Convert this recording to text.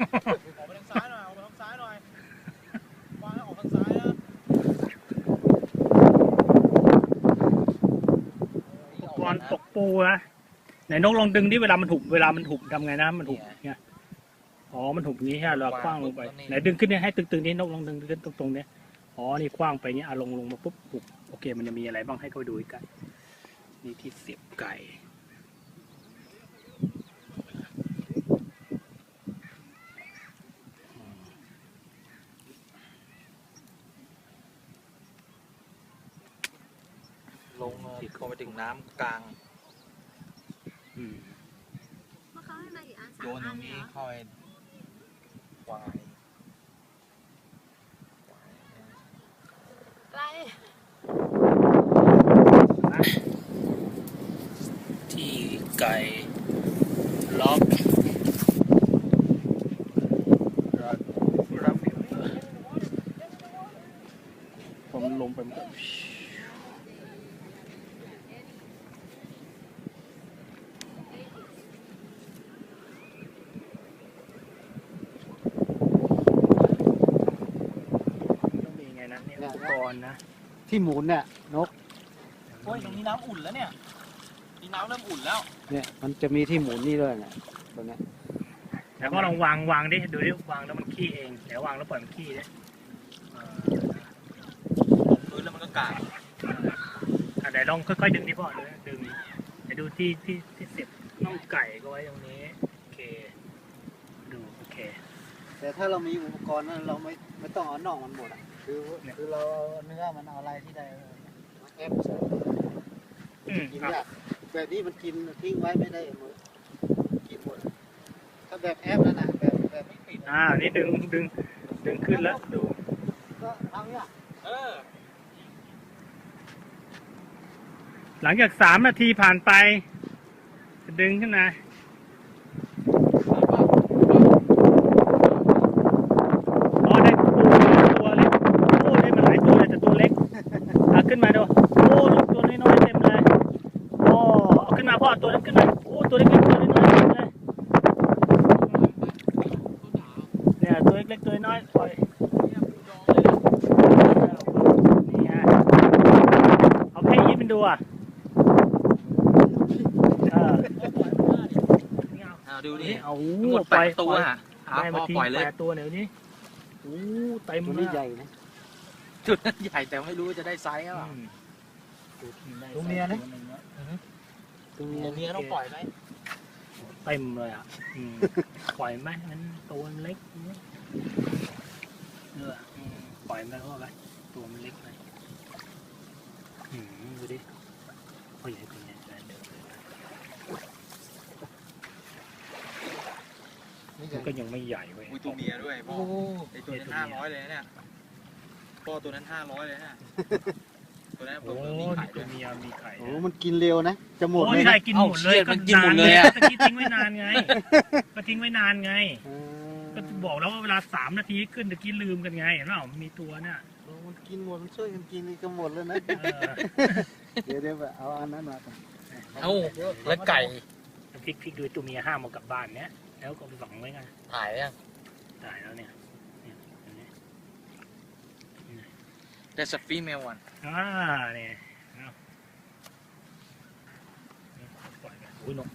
ออกไปทางซ้ายหน่อยออกไปทางซ้ายหน่อยวางแล้วออกทางซ้ายนะอุปกรณ์ตกปูนะไหนนกลองดึงดิเวลามันถูกเวลามันถูกทำไงนะมันถูกเนี่ยอ๋อมันถูกอย่างนี้ใช่ไหมเราคว้างลงไปไหนดึงขึ้นเนี่ยให้ตึงๆนี้นกลองดึงขึ้นตรงๆเนี้ยอ๋อนี่คว้างไปเนี่ยอะลงลงมาปุ๊บปุ๊บโอเค มันจะมีอะไรบ้างให้เขาดูกันนี่ที่เสียบไก่ ลงมาเข้าไปถึงน้ำกลางอืมเมื่อเขาให้มากี่อันสาโยมนตอัรนงเหรนี้อเข้าไปวายไกลที่ไก่ล็อกรับรับผมลงไปหมดต้องมีไงนะเนี่ยอุปก รณ์นะ ที่หมุนเนี่ยนกโอ้ยตรงนี้น้ำอุ่นแล้วเนี่ยนี่น้ำเริ่มอุ่นแล้ว เนี่ยมันจะมีที่หมุนนี่ด้วยเนี่ยตัวเนี้ยแล้วก็ลองวางวางดิดูดิวางแล้วมันขี้เองเดี๋ยววางแล้วปล่อยมันขี้ดิเออพื้นแล้วมันก็กางอะเดี๋ยวลองค่อยๆดึงที่พ่อเลยดึงเดี๋ยวดูที่ที่ที่เสียบน่องไก่ก็ไว้ตรงนี้โอเคดูโอเค แต่ถ้าเรามีอุปกรณ์นั้นเราไม่ไม่ต้องเอาน่องมันหมดอะ คือคือเราเอาเนื้อมันเอาอะไรที่ใดมาแอปใส่อืมกินครับยากแบบนี้มันกินทิ้งไว้ไม่ได้หมดกินหมดถ้าแบบแอปนั่นนะแบบแบบไม่ปิดอ่านี่ดึงดึงดึงขึ้นแล้วดู ก็ทำเนี่ย เออ หลังจากสามนาทีผ่านไปจะดึงขึ้นมาอ๋อได้ตัวเล็กโอ้ได้มาหลายตัวเลยแต่ตัวเล็กอะขึ้นมาดูโอ้ลูกตัวน้อยๆเต็มเลยโอ้ ตัวเล็กขึ้นมาโอ้ตัวเล็กๆตัวน้อยๆเลยเนี่ยตัวเล็กๆตัวน้อยปล่อยนี่ฮะเอาให้ยิ้มมันดูอะเออเอาดูนี่เอาทั้งหมดไปแปดตัวอะหาได้พมาอทิ้งปล่อยเลยแปดตัวเดี๋ยวนี้โอ้เต็มตัวเลนี้ยใหญ่นะจุดนั้นใหญ่แต่ไม่รู้ว่าจะได้ไซส์หรือเปล่าตัวเมียนะ ตัวตันี้วเนี้ยต้องปล่อยไหมเต็มเลยอะอืมปล่อยไหมมันตัวเล็กเนี่ยเอออืมปล่อยมันเข้าไปตัวมันเล็กไปอืมดูดิโอ้ยใหญ่เป็นไงเดินเดินเดินนี่ใหมัญ่นก็ยังไม่ใหญ่เว้ยอุ้ยตัวเมียด้วยพ่อโอ้โหไอตัวนั้นห้าร้อยเลยนะเนี่ยพ่อตัวนั้นห้าร้อยเลยนะ ตัวนั้นผโอ้มยมีไข่ด้ตัววยเมียมีไข่โอ้นะมันกินเร็วนะ จะหมดโอ้เลยยใช่นะกินหมดเลยเอ้าเชี่ยมันกินหมดเลยอะตะกี้ทิ้งไว้นานไงก็ทิ้งไว้นานไงเออก็บอกแล้วว่าเวลาสามนาทีขึ้นตะกี้ลืมกันไงเห็นเปล่ามีตัวเนี่ยโอ้มันกินหมดมันช่วยกันกินนี่ก็หมดแล้วนะ เออเดี๋ยวเดี๋ยวเอาอันนั้นมาก่อนเอ้าแล้วไก่พลิกพลิกดูตัวเมียห้ามเอากลับบ้านเนี้ยแล้วก็ไปฝังไว้ไงถ่ายยังตายแล้วเนี่ยเนี่ยเห็นไหม That's a female one อ่าเนี่ยเอานี่ปล่อยไปอุ้ยนก